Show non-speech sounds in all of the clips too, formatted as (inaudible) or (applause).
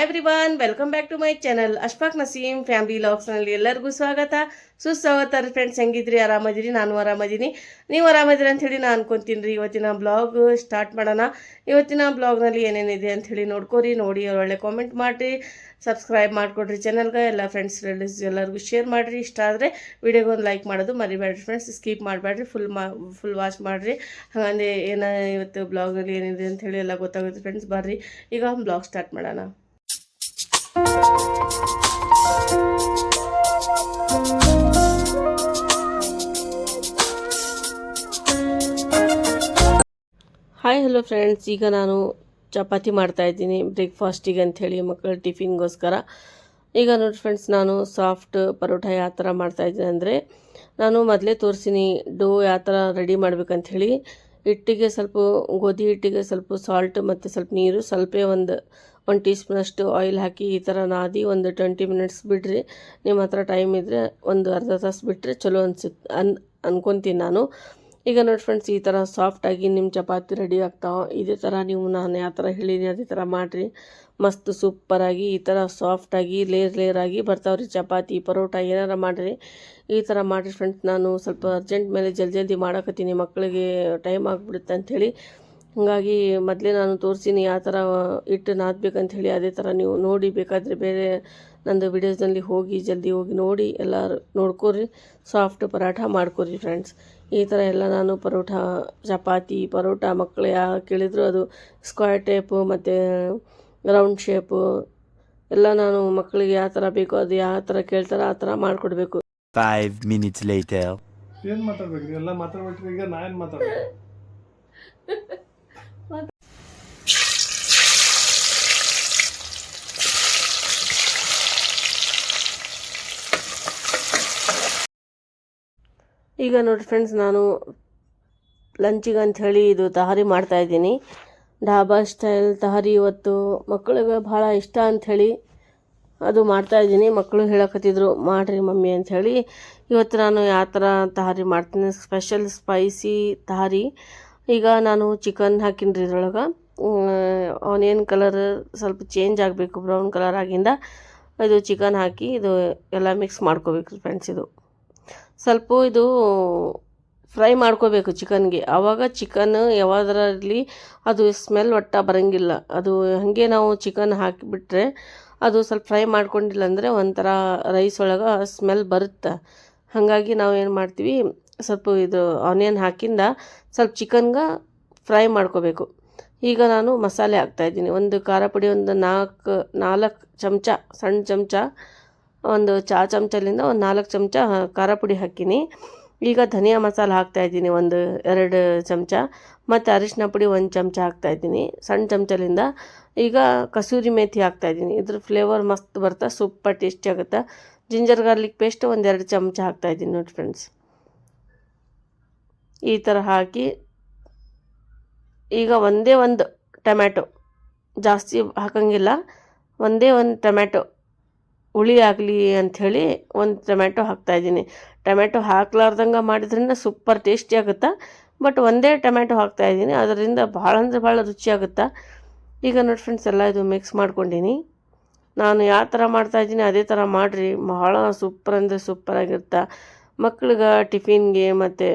Hi everyone welcome back to my channel Ashfaq Naseem family ಲಾಗ್ಸ್ನಲ್ಲಿ ಎಲ್ಲರಿಗೂ ಸ್ವಾಗತ. ಸುಸ್ವಾಗತ friends ಹೆಂಗಿದ್ರಿ? ಆರಾಮದಿರಿ? ನಾನು ಆರಾಮದೀನಿ. ನೀವು ಆರಾಮದಿರಿ ಹೇಳಿ ನಾನು ಅನ್ಕೊಂತೀನಿ ರೀ, ಇವತ್ತಿನ ಬ್ಲಾಗ್ ಸ್ಟಾರ್ಟ್ ಮಾಡೋಣ. ಇವತ್ತಿನ ಬ್ಲಾಗ್ನಲ್ಲಿ ಏನೇನಿದೆ ಅಂಥೇಳಿ ನೋಡ್ಕೊರಿ, ನೋಡಿ, ಒಳ್ಳೆ ಕಾಮೆಂಟ್ ಮಾಡಿರಿ. ಸಬ್ಸ್ಕ್ರೈಬ್ ಮಾಡಿಕೊಡ್ರಿ ಚಾನಲ್ಗೆ ಎಲ್ಲ ಫ್ರೆಂಡ್ಸ್ ರಿಲೇಟಿವ್ಸ್ ಎಲ್ಲರಿಗೂ ಶೇರ್ ಮಾಡಿರಿ. ಇಷ್ಟ ಆದರೆ ವಿಡಿಯೋಗೆ ಒಂದು ಲೈಕ್ ಮಾಡೋದು ಮರಿಬೇಡ್ರಿ ಫ್ರೆಂಡ್ಸ್ ಸ್ಕಿಪ್ ಮಾಡಬೇಡ್ರಿ ಫುಲ್ ಮಾ ಫುಲ್ ವಾಚ್ ಮಾಡಿರಿ. ಹಾಗಂದ್ರೆ ಏನ ಇವತ್ತು ಬ್ಲಾಗಲ್ಲಿ ಏನಿದೆ ಅಂತ ಹೇಳಿ ಎಲ್ಲ ಗೊತ್ತಾಗುತ್ತೆ ಫ್ರೆಂಡ್ಸ್ ಬರ್ರಿ. ಈಗ ಬ್ಲಾಗ್ ಸ್ಟಾರ್ಟ್ ಮಾಡೋಣ. ಹಾಯ್ ಹಲೋ ಫ್ರೆಂಡ್ಸ್ ಈಗ ನಾನು ಚಪಾತಿ ಮಾಡ್ತಾ ಇದ್ದೀನಿ. ಬ್ರೇಕ್ಫಾಸ್ಟಿಗೆ ಅಂಥೇಳಿ ಮಕ್ಕಳ ಟಿಫಿನ್ಗೋಸ್ಕರ. ಈಗ ನೋಡಿ ಫ್ರೆಂಡ್ಸ್ ನಾನು ಸಾಫ್ಟ್ ಪರೋಟ ಯಾವ ಥರ ಮಾಡ್ತಾಯಿದ್ದೀನಿ ಅಂದರೆ, ನಾನು ಮೊದಲೇ ತೋರಿಸಿನಿ ಡೋ ಯಾವ ಥರ ರೆಡಿ ಮಾಡ್ಬೇಕಂಥೇಳಿ. ಹಿಟ್ಟಿಗೆ ಸ್ವಲ್ಪ, ಗೋಧಿ ಹಿಟ್ಟಿಗೆ ಸ್ವಲ್ಪ ಸಾಲ್ಟ್ ಮತ್ತು ಸ್ವಲ್ಪ ನೀರು, ಸ್ವಲ್ಪೇ ಒಂದು ಒಂದು ಟೀ ಸ್ಪೂನಷ್ಟು ಆಯಿಲ್ ಹಾಕಿ ಈ ಥರ ನಾದಿ ಒಂದು ಟ್ವೆಂಟಿ ಮಿನಿಟ್ಸ್ ಬಿಡ್ರಿ. ನಿಮ್ಮ ಹತ್ರ ಟೈಮ್ ಇದ್ದರೆ ಒಂದು ಅರ್ಧ ತಾಸು ಬಿಟ್ಟರೆ ಚಲೋ ಅನ್ಸುತ್ತೆ ಅನ್ ಅನ್ಕೊತೀನಿ ನಾನು. ಈಗ ನೋಡಿ ಫ್ರೆಂಡ್ಸ್ ಈ ಥರ ಸಾಫ್ಟಾಗಿ ನಿಮ್ಮ ಚಪಾತಿ ರೆಡಿ ಆಗ್ತಾವೆ ಇದೇ ಥರ ನೀವು ನಾನು ಯಾವ ಥರ ಹೇಳಿನಿ, ಅದೇ ಥರ ಮಾಡಿರಿ. ಮಸ್ತ್ ಸೂಪರಾಗಿ ಈ ಥರ ಸಾಫ್ಟಾಗಿ ಲೇರ್ ಆಗಿ ಬರ್ತಾವ್ರಿ ಚಪಾತಿ, ಪರೋಟ, ಏನಾರ ಮಾಡಿರಿ. ಈ ಥರ ಮಾಡಿರಿ ಫ್ರೆಂಡ್ಸ್ ನಾನು ಸ್ವಲ್ಪ ಅರ್ಜೆಂಟ್ ಮೇಲೆ ಜಲ್ದಿ ಜಲ್ದಿ ಮಾಡಕತ್ತೀನಿ ಮಕ್ಕಳಿಗೆ ಟೈಮ್ ಆಗಿಬಿಡುತ್ತೆ ಅಂಥೇಳಿ ಹಾಗಾಗಿ ಮೊದಲೇ ನಾನು ತೋರಿಸಿನಿ, ಯಾವ ಥರ ಹಿಟ್ಟು ನಾದಬೇಕಂತ ಹೇಳಿ, ಅದೇ ಥರ ನೀವು ನೋಡಿ ಬೇಕಾದರೆ ಬೇರೆ ನಂದು ವಿಡಿಯೋಸ್ನಲ್ಲಿ ಹೋಗಿ ಜಲ್ದಿ ಹೋಗಿ ನೋಡಿ ಎಲ್ಲ ನೋಡ್ಕೊರಿ ಸಾಫ್ಟ್ ಪರೋಠ ಮಾಡ್ಕೊರಿ ಫ್ರೆಂಡ್ಸ್ ಈ ಥರ ಎಲ್ಲ ನಾನು ಪರೋಟ ಚಪಾತಿ ಪರೋಟ ಮಕ್ಕಳು ಯಾವ ಕೇಳಿದ್ರು ಅದು ಸ್ಕ್ವೇರ್ ಟೇಪು ಮತ್ತು ರೌಂಡ್ ಶೇಪು ಎಲ್ಲ ನಾನು ಮಕ್ಕಳಿಗೆ ಯಾವ ಥರ ಬೇಕು ಅದು ಯಾವ ಥರ ಕೇಳ್ತಾರೆ ಆ ಥರ ಮಾಡಿಕೊಡ್ಬೇಕು. Five minutes later. ಏನು ಮಾತಾಡ್ಬೇಕು? ಎಲ್ಲ ಮಾತಾಡ್ಬೇಕು ಈಗ ನಾನು ಏನ್ ಮಾತಾಡ್ಬೇಕು? (laughs) ಈಗ ನೋಡಿ ಫ್ರೆಂಡ್ಸ್ ನಾನು ಲಂಚಿಗೆ ಹೇಳಿ ಇದು ತಹಾರಿ ಮಾಡ್ತಾ ಇದ್ದೀನಿ. ಢಾಬಾ ಸ್ಟೈಲ್ ತಹಾರಿ ಇವತ್ತು ಮಕ್ಕಳಿಗೆ ಭಾಳ ಇಷ್ಟ ಅಂಥೇಳಿ ಅದು ಮಾಡ್ತಾ ಇದ್ದೀನಿ. ಮಕ್ಕಳು ಹೇಳಕತ್ತಿದ್ರು, ಮಾಡಿರಿ ಮಮ್ಮಿ ಅಂಥೇಳಿ ಇವತ್ತು ನಾನು ಯಾವ ಥರ ತಹಾರಿ ಮಾಡ್ತೀನಿ ಸ್ಪೆಷಲ್ ಸ್ಪೈಸಿ ತಹಾರಿ. ಈಗ ನಾನು ಚಿಕನ್ ಹಾಕಿನಿ ರೀ ಇದ್ರೊಳಗೆ ಅವನೇನು ಕಲರ್ ಸ್ವಲ್ಪ ಚೇಂಜ್ ಆಗಬೇಕು ಬ್ರೌನ್ ಕಲರ್ ಆಗಿಂದ ಇದು ಚಿಕನ್ ಹಾಕಿ ಇದು ಎಲ್ಲ ಮಿಕ್ಸ್ ಮಾಡ್ಕೋಬೇಕು ಫ್ರೆಂಡ್ಸ್ ಇದು. ಸ್ವಲ್ಪ ಇದು ಫ್ರೈ ಮಾಡ್ಕೋಬೇಕು ಚಿಕನ್ಗೆ. ಆವಾಗ ಚಿಕನ್ ಯಾವುದರಲ್ಲಿ ಅದು ಸ್ಮೆಲ್ ಒಟ್ಟ ಬರೋಂಗಿಲ್ಲ. ಅದು ಹಾಗೆ ನಾವು ಚಿಕನ್ ಹಾಕಿಬಿಟ್ರೆ ಅದು ಸ್ವಲ್ಪ ಫ್ರೈ ಮಾಡ್ಕೊಂಡಿಲ್ಲ ಅಂದರೆ ಒಂಥರ ರೈಸ್ ಒಳಗೆ ಸ್ಮೆಲ್ ಬರುತ್ತೆ. ಹಾಗಾಗಿ ನಾವು ಏನು ಮಾಡ್ತೀವಿ, ಸ್ವಲ್ಪ ಇದು ಆನಿಯನ್ ಹಾಕಿಂದ ಸ್ವಲ್ಪ ಚಿಕನ್ಗೆ ಫ್ರೈ ಮಾಡ್ಕೋಬೇಕು. ಈಗ ನಾನು ಮಸಾಲೆ ಹಾಕ್ತಾಯಿದ್ದೀನಿ ಒಂದು ಖಾರ ಪುಡಿ ಒಂದು ನಾಲ್ಕು ನಾಲ್ಕು ಚಮಚ, ಸಣ್ಣ ಚಮಚ ಒಂದು ಚಾ ಚಮಚಲಿಂದ ಒಂದು ನಾಲ್ಕು ಚಮಚ ಖಾರ ಪುಡಿ ಹಾಕೀನಿ. ಈಗ ಧನಿಯಾ ಮಸಾಲೆ ಹಾಕ್ತಾಯಿದ್ದೀನಿ ಒಂದು ಎರಡು ಚಮಚ. ಮತ್ತು ಅರಿಶಿನ ಪುಡಿ ಒಂದು ಚಮಚ ಹಾಕ್ತಾಯಿದ್ದೀನಿ ಸಣ್ಣ ಚಮಚಲಿಂದ ಈಗ ಕಸೂರಿ ಮೇಥಿ ಹಾಕ್ತಾಯಿದ್ದೀನಿ ಇದ್ರ ಫ್ಲೇವರ್ ಮಸ್ತ್ ಬರ್ತಾ ಸೂಪರ್ ಟೇಸ್ಟಿ ಆಗುತ್ತೆ. ಜಿಂಜರ್ ಗಾರ್ಲಿಕ್ ಪೇಸ್ಟ್ ಒಂದೆರಡು ಚಮಚ ಹಾಕ್ತಾಯಿದ್ದೀನಿ ನೋಡಿ ಫ್ರೆಂಡ್ಸ್ ಈ ಥರ ಹಾಕಿ, ಈಗ ಒಂದೇ ಒಂದು ಟೊಮ್ಯಾಟೊ ಜಾಸ್ತಿ ಹಾಕಂಗಿಲ್ಲ. ಒಂದೇ ಒಂದು ಟೊಮ್ಯಾಟೊ ಹುಳಿ ಆಗಲಿ ಅಂಥೇಳಿ ಒಂದು ಟೊಮ್ಯಾಟೊ ಹಾಕ್ತಾಯಿದ್ದೀನಿ ಟೊಮೆಟೊ ಹಾಕ್ಲಾರ್ದಂಗೆ ಮಾಡಿದ್ರಿಂದ ಸೂಪರ್ ಟೇಸ್ಟಿ ಆಗುತ್ತೆ? ಬಟ್ ಒಂದೇ ಟೊಮ್ಯಾಟೊ ಹಾಕ್ತಾಯಿದ್ದೀನಿ ಅದರಿಂದ ಭಾಳ ಅಂದರೆ ಭಾಳ ರುಚಿಯಾಗುತ್ತೆ ಈಗ ನೋಡಿ ಫ್ರೆಂಡ್ಸ್ ಎಲ್ಲ ಇದು ಮಿಕ್ಸ್ ಮಾಡ್ಕೊಂಡೀನಿ. ನಾನು ಯಾವ ಥರ ಮಾಡ್ತಾಯಿದ್ದೀನಿ ಅದೇ ಥರ ಮಾಡಿರಿ. ಭಾಳ ಸೂಪರ್ ಅಂದರೆ ಸೂಪರಾಗಿರುತ್ತೆ ಮಕ್ಳಿಗೆ ಟಿಫಿನ್ಗೆ ಮತ್ತು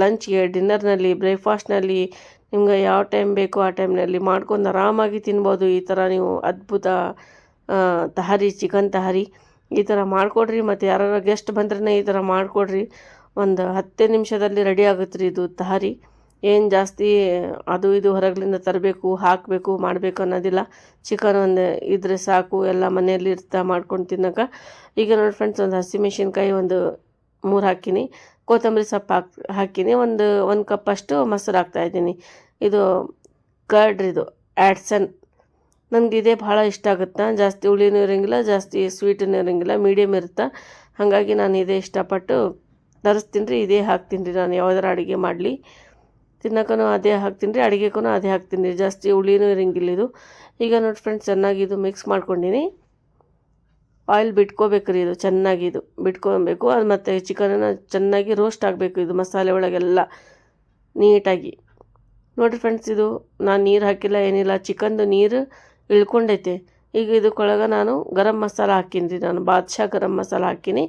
ಲಂಚ್ಗೆ, ಡಿನ್ನರ್ನಲ್ಲಿ, ಬ್ರೇಕ್ಫಾಸ್ಟ್ನಲ್ಲಿ ನಿಮ್ಗೆ ಯಾವ ಟೈಮ್ ಬೇಕೋ ಆ ಟೈಮ್ನಲ್ಲಿ ಮಾಡ್ಕೊಂಡು ಆರಾಮಾಗಿ ತಿನ್ಬೋದು. ಈ ಥರ ನೀವು ಅದ್ಭುತ ತಹಾರಿ ಚಿಕನ್ ತಹಾರಿ, ಈ ಥರ ಮಾಡಿಕೊಡ್ರಿ. ಮತ್ತು ಯಾರು ಗೆಸ್ಟ್ ಬಂದ್ರೆ ಈ ಥರ ಮಾಡಿಕೊಡ್ರಿ. ಒಂದು ಹತ್ತೇ ನಿಮಿಷದಲ್ಲಿ ರೆಡಿ ಆಗುತ್ತೆ ರೀ ಇದು ತಹಾರಿ. ಏನು ಜಾಸ್ತಿ ಅದು ಇದು ಹೊರಗಲಿಂದ ತರಬೇಕು, ಹಾಕಬೇಕು, ಮಾಡಬೇಕು ಅನ್ನೋದಿಲ್ಲ. ಚಿಕನ್ ಒಂದು ಇದ್ರೆ ಸಾಕು, ಎಲ್ಲ ಮನೆಯಲ್ಲಿ ಇರ್ತಾ ಮಾಡ್ಕೊಂಡು ತಿನ್ನೋಕೆ. ಈಗ ನೋಡಿ ಫ್ರೆಂಡ್ಸ್ ಒಂದು ಹಸಿಮೆಣ್ಸಿನ್ಕಾಯಿ ಒಂದು ಮೂರು ಹಾಕಿನಿ. ಕೊತ್ತಂಬರಿ ಸೊಪ್ಪು ಹಾಕಿ, ಹಾಕಿನಿ. ಒಂದು ಒಂದು ಕಪ್ಪಷ್ಟು ಮೊಸರು ಹಾಕ್ತಾಯಿದ್ದೀನಿ ಇದು ಕರ್ಡ್ರಿದು ಆ್ಯಡ್ಸನ್ ನನಗೆ ಇದೇ ಭಾಳ ಇಷ್ಟ ಆಗುತ್ತೆ? ಜಾಸ್ತಿ ಹುಳಿನೂ ಇರೋಂಗಿಲ್ಲ, ಜಾಸ್ತಿ ಸ್ವೀಟೂ ಇರೋಂಗಿಲ್ಲ ಮೀಡಿಯಮ್ ಇರುತ್ತೆ? ಹಾಗಾಗಿ ನಾನು ಇದೇ ಇಷ್ಟಪಟ್ಟು ತರಿಸ್ತೀನಿ ರೀ, ಇದೇ ಹಾಕ್ತೀನಿ ರೀ ನಾನು, ಯಾವ್ದಾರ ಅಡುಗೆ ಮಾಡಲಿ. ತಿನ್ನೋಕ್ಕೂ ಅದೇ ಹಾಕ್ತೀನಿ ರೀ ಅಡುಗೆಗೂ ಅದೇ ಹಾಕ್ತೀನಿ ರೀ, ಜಾಸ್ತಿ ಹುಳಿನೂ ಇರೋಂಗಿಲ್ಲ ಇದು. ಈಗ ನೋಡಿ ಫ್ರೆಂಡ್ಸ್ ಚೆನ್ನಾಗಿ ಇದು ಮಿಕ್ಸ್ ಮಾಡ್ಕೊಂಡಿನಿ. ಆಯಿಲ್ ಬಿಟ್ಕೋಬೇಕು ರೀ ಇದು, ಚೆನ್ನಾಗಿ ಇದು, ಬಿಟ್ಕೊಬೇಕು. ಅದು ಮತ್ತು ಚಿಕನನ್ನು ಚೆನ್ನಾಗಿ ರೋಸ್ಟ್ ಆಗಬೇಕು ಇದು ಮಸಾಲೆ ಒಳಗೆಲ್ಲ ನೀಟಾಗಿ. ನೋಡಿರಿ ಫ್ರೆಂಡ್ಸ್ ಇದು ನಾನು ನೀರು ಹಾಕಿಲ್ಲ, ಏನಿಲ್ಲ ಚಿಕನ್ದು ನೀರು ಇಳ್ಕೊಂಡೈತೆ. ಈಗ ಇದಕ್ಕೊಳಗೆ ನಾನು ಗರಂ ಮಸಾಲ ಹಾಕೀನಿ ರೀ ನಾನು ಬಾದ್ಶಾ ಗರಂ ಮಸಾಲ ಹಾಕೀನಿ.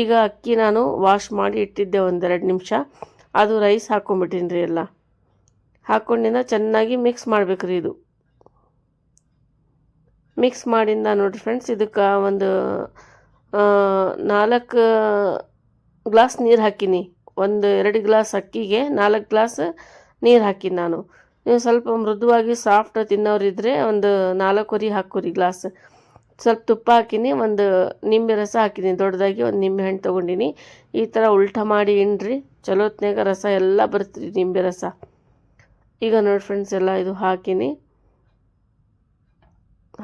ಈಗ ಅಕ್ಕಿ ನಾನು ವಾಶ್ ಮಾಡಿ ಇಟ್ಟಿದ್ದೆ ಒಂದೆರಡು ನಿಮಿಷ. ಅದು ರೈಸ್ ಹಾಕ್ಕೊಂಬಿಟ್ಟೀನಿ ರೀ ಎಲ್ಲ. ಹಾಕ್ಕೊಂಡಿಂದ ಚೆನ್ನಾಗಿ ಮಿಕ್ಸ್ ಮಾಡ್ಬೇಕು ರೀ ಇದು. ಮಿಕ್ಸ್ ಮಾಡಿಂದ ನೋಡಿರಿ ಫ್ರೆಂಡ್ಸ್ ಇದಕ್ಕೆ ಒಂದು ನಾಲ್ಕು ಗ್ಲಾಸ್ ನೀರು ಹಾಕೀನಿ. ಒಂದು ಎರಡು ಗ್ಲಾಸ್ ಅಕ್ಕಿಗೆ ನಾಲ್ಕು ಗ್ಲಾಸ್ ನೀರು ಹಾಕೀನಿ ನಾನು. ನೀವು ಸ್ವಲ್ಪ ಮೃದುವಾಗಿ ಸಾಫ್ಟ್ ತಿನ್ನೋರಿದ್ರೆ ಒಂದು ನಾಲ್ಕು ವರಿ ಹಾಕೋರಿ ಗ್ಲಾಸ್ ಸ್ವಲ್ಪ ತುಪ್ಪ ಹಾಕಿನಿ, ಒಂದು ನಿಂಬೆ ರಸ ಹಾಕಿದ್ದೀನಿ ದೊಡ್ಡದಾಗಿ ಒಂದು ನಿಂಬೆ ಹಣ್ಣು ತೊಗೊಂಡಿನಿ. ಈ ಥರ ಉಲ್ಟ ಮಾಡಿ ಇನ್ರಿ. ಚಲೋತ್ನಾಗ ರಸ ಎಲ್ಲ ಬರ್ತೀರಿ ನಿಂಬೆ ರಸ. ಈಗ ನೋಡಿ ಫ್ರೆಂಡ್ಸ್ ಎಲ್ಲ ಇದು ಹಾಕಿನಿ.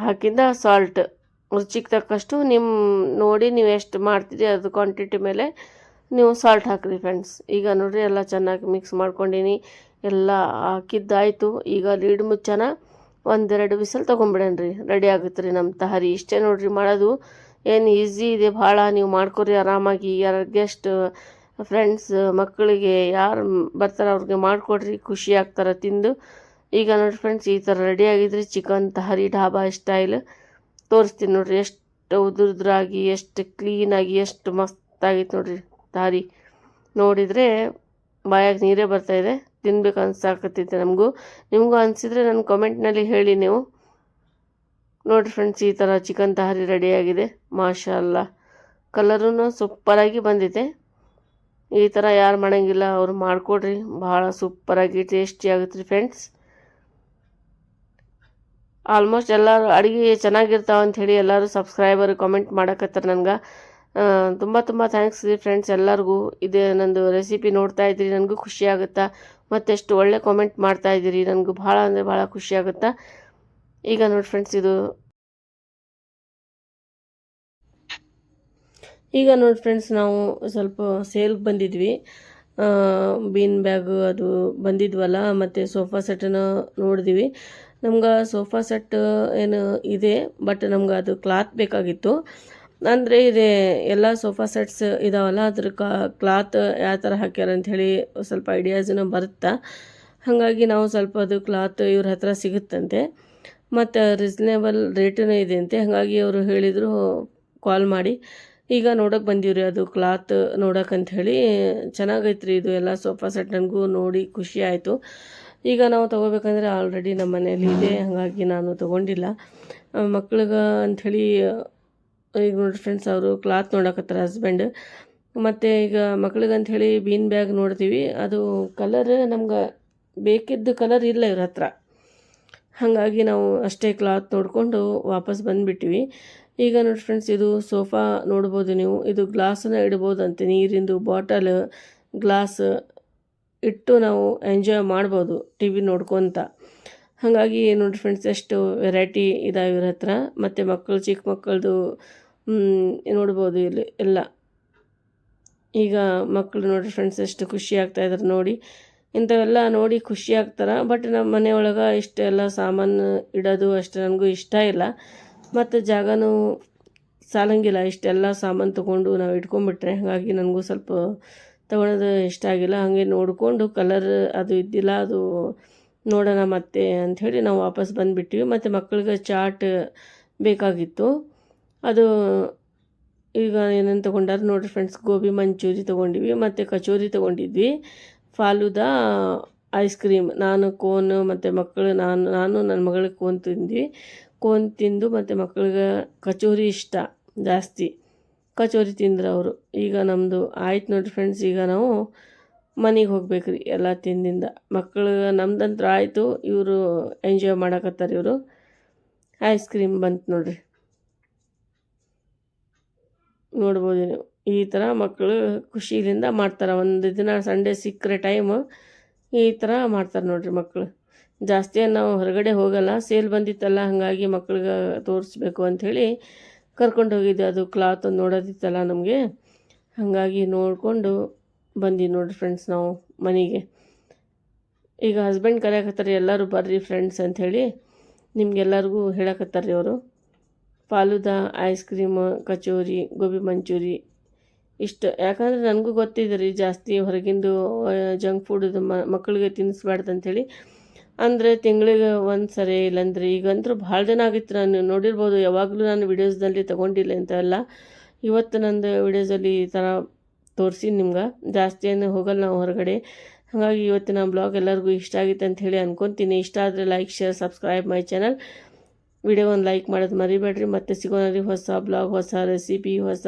ಹಾಕಿಂದ ಸಾಲ್ಟ್ ರುಚಿಗೆ ತಕ್ಕಷ್ಟು ನಿಮ್ಮ ನೋಡಿ ನೀವು ಎಷ್ಟು ಮಾಡ್ತೀರಿ ಅದು ಕ್ವಾಂಟಿಟಿ ಮೇಲೆ ನೀವು ಸಾಲ್ಟ್ ಹಾಕಿರಿ ಫ್ರೆಂಡ್ಸ್ ಈಗ ನೋಡಿರಿ ಎಲ್ಲ ಚೆನ್ನಾಗಿ ಮಿಕ್ಸ್ ಮಾಡ್ಕೊಂಡಿನಿ. ಎಲ್ಲ ಹಾಕಿದ್ದಾಯಿತು. ಈಗ ಲೀಡ್ ಮುಚ್ಚನ ಒಂದೆರಡು ವಿಸಲ್ ತೊಗೊಂಬಿಡೇನ್ರಿ. ರೆಡಿ ಆಗುತ್ತೆ ರೀ ನಮ್ಮ ತಹರಿ. ಇಷ್ಟೇ ನೋಡಿರಿ ಮಾಡೋದು. ಏನು ಈಸಿ ಇದೆ ಭಾಳ. ನೀವು ಮಾಡ್ಕೊರಿ ಆರಾಮಾಗಿ. ಯಾರ ಗೆಸ್ಟ್ ಫ್ರೆಂಡ್ಸ್ ಮಕ್ಕಳಿಗೆ ಯಾರು ಬರ್ತಾರೆ ಅವ್ರಿಗೆ ಮಾಡಿಕೊಡ್ರಿ. ಖುಷಿ ಆಗ್ತಾರೆ ತಿಂದು. ಈಗ ನೋಡಿರಿ ಫ್ರೆಂಡ್ಸ್ ಈ ಥರ ರೆಡಿ ಆಗಿದ್ರಿ. ಚಿಕನ್ ತಹರಿ ಢಾಬಾ ಸ್ಟೈಲ್ ತೋರಿಸ್ತೀನಿ ನೋಡಿರಿ. ಎಷ್ಟು ಉದುರುದ್ರಾಗಿ, ಎಷ್ಟು ಕ್ಲೀನಾಗಿ ಎಷ್ಟು ಮಸ್ತಾಗಿತ್ತು ನೋಡ್ರಿ. ತಾರಿ ನೋಡಿದರೆ ಬಾಯಾಗಿ ನೀರೇ ಬರ್ತಾಯಿದೆ ತಿನ್ಬೇಕು ಅನ್ಸಾಕತ್ತೈತೆ ನಮಗೂ. ನಿಮಗೂ ಅನಿಸಿದ್ರೆ ನನ್ನ ಕಾಮೆಂಟ್ನಲ್ಲಿ ಹೇಳಿ ನೀವು. ನೋಡಿ ಫ್ರೆಂಡ್ಸ್ ಈ ಥರ ಚಿಕನ್ ತಹರಿ ರೆಡಿಯಾಗಿದೆ. ಮಾಷಲ್ಲ ಕಲರೂ ಸೂಪರಾಗಿ ಬಂದಿದೆ. ಈ ಥರ ಯಾರು ಮಾಡಂಗಿಲ್ಲ, ಅವರು ಮಾಡಿಕೊಡ್ರಿ. ಭಾಳ ಸೂಪರಾಗಿ ಟೇಸ್ಟಿ ಆಗುತ್ತೆ ಫ್ರೆಂಡ್ಸ್ ಆಲ್ಮೋಸ್ಟ್ ಎಲ್ಲರೂ ಅಡುಗೆ ಚೆನ್ನಾಗಿರ್ತಾವಂತ ಹೇಳಿ ಎಲ್ಲರೂ ಸಬ್ಸ್ಕ್ರೈಬರ್ ಕಾಮೆಂಟ್ ಮಾಡಕತ್ತಾರೆ ನನಗೆ. ತುಂಬ ತುಂಬ ಥ್ಯಾಂಕ್ಸ್ ಫ್ರೆಂಡ್ಸ್ ಎಲ್ಲರಿಗೂ. ಇದೇ ನಂದು ರೆಸಿಪಿ ನೋಡ್ತಾ ಇದ್ದೀರಿ ನನಗೂ ಖುಷಿ ಆಗುತ್ತಾ? ಮತ್ತೆಷ್ಟು ಒಳ್ಳೆ ಕಾಮೆಂಟ್ ಮಾಡ್ತಾ ಇದ್ದೀರಿ, ನನಗೂ ಭಾಳ ಅಂದರೆ ಭಾಳ ಖುಷಿ ಆಗುತ್ತಾ? ಈಗ ನೋಡಿ ಫ್ರೆಂಡ್ಸ್ ಇದು. ಈಗ ನೋಡಿ ಫ್ರೆಂಡ್ಸ್ ನಾವು ಸ್ವಲ್ಪ ಸೇಲ್ಗೆ ಬಂದಿದ್ವಿ. ಬೀನ್ ಬ್ಯಾಗ್ ಅದು ಬಂದಿದ್ವಲ್ಲ, ಮತ್ತು ಸೋಫಾ ಸೆಟ್ನ ನೋಡಿದ್ವಿ. ನಮ್ಗೆ ಸೋಫಾ ಸೆಟ್ ಏನು ಇದೆ ಬಟ್ ನಮ್ಗೆ ಅದು ಕ್ಲಾತ್ ಬೇಕಾಗಿತ್ತು. ಅಂದರೆ ಇದೆ ಎಲ್ಲ ಸೋಫಾ ಸೆಟ್ಸ್ ಇದಾವಲ್ಲ, ಅದ್ರ ಕ್ಲಾತ್ ಯಾವ ಥರ ಹಾಕ್ಯಾರ ಅಂಥೇಳಿ ಸ್ವಲ್ಪ ಐಡಿಯಾಸನ್ನು ಬರುತ್ತಾ? ಹಾಗಾಗಿ ನಾವು ಸ್ವಲ್ಪ ಅದು ಕ್ಲಾತ್ ಇವ್ರ ಹತ್ರ ಸಿಗುತ್ತಂತೆ. ಮತ್ತು ರೀಸ್ನೇಬಲ್ ರೇಟೂ ಇದೆ ಅಂತೆ ಹಾಗಾಗಿ ಅವರು ಹೇಳಿದರು ಕಾಲ್ ಮಾಡಿ. ಈಗ ನೋಡೋಕೆ ಬಂದೀವ್ರಿ ಅದು ಕ್ಲಾತ್ ನೋಡೋಕಂಥೇಳಿ ಚೆನ್ನಾಗೈತೆ ರೀ ಇದು ಎಲ್ಲ ಸೋಫಾ ಸೆಟ್ ನನಗೂ ನೋಡಿ ಖುಷಿ ಆಯಿತು. ಈಗ ನಾವು ತೊಗೋಬೇಕಂದ್ರೆ ಆಲ್ರೆಡಿ ನಮ್ಮ ಮನೇಲಿ ಇದೆ. ಹಾಗಾಗಿ ನಾನು ತೊಗೊಂಡಿಲ್ಲ. ಮಕ್ಳಿಗೆ ಅಂಥೇಳಿ ಈಗ ನೋಡಿರಿ ಫ್ರೆಂಡ್ಸ್ ಅವರು ಕ್ಲಾತ್ ನೋಡಕತ್ತಾರ ಹಸ್ಬೆಂಡ್ ಮತ್ತು ಈಗ ಮಕ್ಳಿಗಂತ ಹೇಳಿ ಬೀನ್ ಬ್ಯಾಗ್ ನೋಡ್ತೀವಿ. ಅದು ಕಲರ್ ನಮ್ಗೆ ಬೇಕಿದ್ದ ಕಲರ್ ಇಲ್ಲ ಇವ್ರ ಹತ್ರ. ಹಾಗಾಗಿ ನಾವು ಅಷ್ಟೇ ಕ್ಲಾತ್ ನೋಡಿಕೊಂಡು ವಾಪಸ್ ಬಂದುಬಿಟ್ವಿ. ಈಗ ನೋಡಿ ಫ್ರೆಂಡ್ಸ್ ಇದು ಸೋಫಾ ನೋಡ್ಬೋದು ನೀವು. ಇದು ಗ್ಲಾಸನ್ನ ಇಡ್ಬೋದಂತೆ ನೀರಿಂದು ಬಾಟಲ್ ಗ್ಲಾಸ್ ಇಟ್ಟು ನಾವು ಎಂಜಾಯ್ ಮಾಡ್ಬೋದು ಟಿ ವಿ ನೋಡ್ಕೊತ. ಹಾಗಾಗಿ ನೋಡಿ ಫ್ರೆಂಡ್ಸ್ ಎಷ್ಟು ವೆರೈಟಿ ಇದಾವೆ ಇವ್ರ ಹತ್ರ. ಮತ್ತು ಮಕ್ಕಳು ಚಿಕ್ಕ ಮಕ್ಕಳದು ನೋಡ್ಬೋದು ಇಲ್ಲಿ ಎಲ್ಲ. ಈಗ ಮಕ್ಕಳು ನೋಡಿ ಫ್ರೆಂಡ್ಸ್ ಎಷ್ಟು ಖುಷಿ ಆಗ್ತಾ ಇದಾರೆ ನೋಡಿ. ಇಂಥವೆಲ್ಲ ನೋಡಿ ಖುಷಿ ಆಗ್ತಾರೆ. ಬಟ್ ನಮ್ಮ ಮನೆಯೊಳಗೆ ಇಷ್ಟೆಲ್ಲ ಸಾಮಾನು ಇಡೋದು ಅಷ್ಟು ನನಗೂ ಇಷ್ಟ ಇಲ್ಲ. ಮತ್ತು ಜಾಗನೂ ಸಾಲಂಗಿಲ್ಲ. ಇಷ್ಟೆಲ್ಲ ಸಾಮಾನು ತೊಗೊಂಡು ನಾವು ಇಟ್ಕೊಂಡ್ಬಿಟ್ರೆ ಹಾಗಾಗಿ ನನಗೂ ಸ್ವಲ್ಪ ತೊಗೊಳೋದು ಇಷ್ಟ ಆಗಿಲ್ಲ. ಹಾಗೆ ನೋಡಿಕೊಂಡು ಕಲರ್ ಅದು ಇದ್ದಿಲ್ಲ ಅದು ನೋಡೋಣ ಮತ್ತೆ ಅಂಥೇಳಿ ನಾವು ವಾಪಸ್ ಬಂದುಬಿಟ್ವಿ. ಮತ್ತು ಮಕ್ಕಳಿಗೆ ಚಾಟ್ ಬೇಕಾಗಿತ್ತು. ಅದು ಈಗ ಏನೇನು ತೊಗೊಂಡಾರ ನೋಡಿರಿ ಫ್ರೆಂಡ್ಸ್ ಗೋಬಿ, ಮಂಚೂರಿ ತೊಗೊಂಡಿವಿ, ಮತ್ತು ಕಚೋರಿ ತೊಗೊಂಡಿದ್ವಿ. ಫಾಲೂದಾ ಐಸ್ ಕ್ರೀಮ್ ನಾನು ಕೋನ್ ಮತ್ತು ಮಕ್ಕಳು ನಾನು ನಾನು ನನ್ನ ಮಗಳಿಗೆ ಕೋನ್ ತಿಂದ್ವಿ. ಕೋನ್ ತಿಂದು ಮತ್ತು ಮಕ್ಕಳಿಗೆ ಕಚೋರಿ ಇಷ್ಟ ಜಾಸ್ತಿ. ಕಚೋರಿ ತಿಂದ್ರು ಅವರು. ಈಗ ನಮ್ಮದು ಆಯ್ತು ನೋಡಿರಿ ಫ್ರೆಂಡ್ಸ್ ಈಗ ನಾವು ಮನೆಗೆ ಹೋಗ್ಬೇಕು ರೀ ಎಲ್ಲ ತಿಂದಿಂದ ಮಕ್ಕಳು ನಮ್ದಂತ್ರ ಆಯಿತು, ಇವರು ಎಂಜಾಯ್ ಮಾಡಕತ್ತಾರೆ ಇವರು. ಐಸ್ ಕ್ರೀಮ್ ಬಂತು ನೋಡ್ರಿ. ನೋಡ್ಬೋದು ನೀವು. ಈ ಥರ ಮಕ್ಕಳು ಖುಷಿಯಿಂದ ಮಾಡ್ತಾರೆ. ಒಂದು ದಿನ ಸಂಡೇ ಸಿಕ್ಕರೆ ಟೈಮು ಈ ಥರ ಮಾಡ್ತಾರೆ ನೋಡಿರಿ ಮಕ್ಕಳು ಜಾಸ್ತಿ ನಾವು ಹೊರಗಡೆ ಹೋಗಲ್ಲ. ಸೇಲ್ ಬಂದಿತ್ತಲ್ಲ, ಹಾಗಾಗಿ ಮಕ್ಳಿಗೆ ತೋರಿಸ್ಬೇಕು ಅಂಥೇಳಿ ಕರ್ಕೊಂಡು ಹೋಗಿದ್ದೆ ಅದು ಕ್ಲಾತ್ ನೋಡೋದಿತ್ತಲ್ಲ ನಮಗೆ. ಹಾಗಾಗಿ ನೋಡಿಕೊಂಡು ಬಂದಿ ನೋಡಿರಿ ಫ್ರೆಂಡ್ಸ್ ನಾವು ಮನೆಗೆ. ಈಗ ಹಸ್ಬೆಂಡ್ ಕರೆಯಕತ್ತಾರೆ, ಎಲ್ಲರೂ ಬರ್ರಿ ಫ್ರೆಂಡ್ಸ್ ಅಂಥೇಳಿ ನಿಮ್ಗೆಲ್ಲರಿಗೂ ಹೇಳಕತ್ತಾರೆ ಅವರು. ಫಾಲೂದಾ, ಐಸ್ ಕ್ರೀಮ್, ಕಚೋರಿ, ಗೋಬಿ ಮಂಚೂರಿ ಇಷ್ಟು. ಯಾಕಂದರೆ ನನಗೂ ಗೊತ್ತಿದೆ ರೀ, ಜಾಸ್ತಿ ಹೊರಗಿಂದು ಜಂಕ್ ಫುಡ್ ಮಕ್ಕಳಿಗೆ ತಿನ್ನಿಸ್ಬಾರ್ದು ಅಂಥೇಳಿ. ಅಂದರೆ ತಿಂಗಳಿಗೆ ಒಂದು ಸರಿ ಇಲ್ಲಾಂದ್ರೆ ಈಗಂತೂ ಭಾಳ ದಿನ ಆಗಿತ್ತು. ನಾನು ನೋಡಿರ್ಬೋದು, ಯಾವಾಗಲೂ ನಾನು ವಿಡಿಯೋಸ್ದಲ್ಲಿ ತೊಗೊಂಡಿಲ್ಲ ಅಂತ ಎಲ್ಲ ಇವತ್ತು ನಂದು ವಿಡಿಯೋಸಲ್ಲಿ ಈ ಥರ ತೋರಿಸಿ ನಿಮ್ಗೆ. ಜಾಸ್ತಿ ಏನು ಹೋಗಲ್ಲ ನಾವು ಹೊರಗಡೆ. ಹಾಗಾಗಿ ಇವತ್ತಿನ ಬ್ಲಾಗ್ ಎಲ್ಲರಿಗೂ ಇಷ್ಟ ಆಗಿತ್ತು ಅಂತ ಹೇಳಿ ಅನ್ಕೊತೀನಿ. ಇಷ್ಟ ಆದರೆ like share subscribe my channel video ಒಂದು ಲೈಕ್ ಮಾಡೋದು ಮರಿಬೇಡ್ರಿ. ಮತ್ತೆ ರೀ ಹೊಸ ಬ್ಲಾಗ್, ಹೊಸ ರೆಸಿಪಿ, ಹೊಸ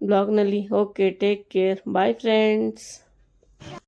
ಬ್ಲಾಗ್ನಲ್ಲಿ. Okay, take care. Bye, friends.